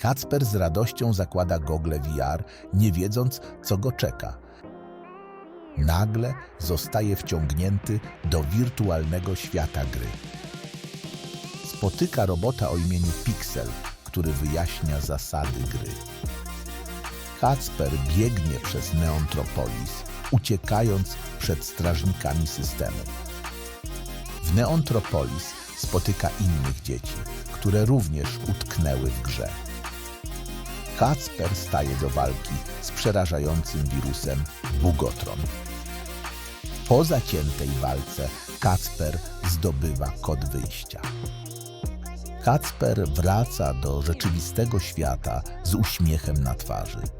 Kacper z radością zakłada gogle VR, nie wiedząc, co go czeka. Nagle zostaje wciągnięty do wirtualnego świata gry. Spotyka robota o imieniu Pixel, który wyjaśnia zasady gry. Kacper biegnie przez Neontropolis, uciekając przed strażnikami systemu. W Neontropolis spotyka innych dzieci, które również utknęły w grze. Kacper staje do walki z przerażającym wirusem Bugotron. Po zaciętej walce Kacper zdobywa kod wyjścia. Kacper wraca do rzeczywistego świata z uśmiechem na twarzy.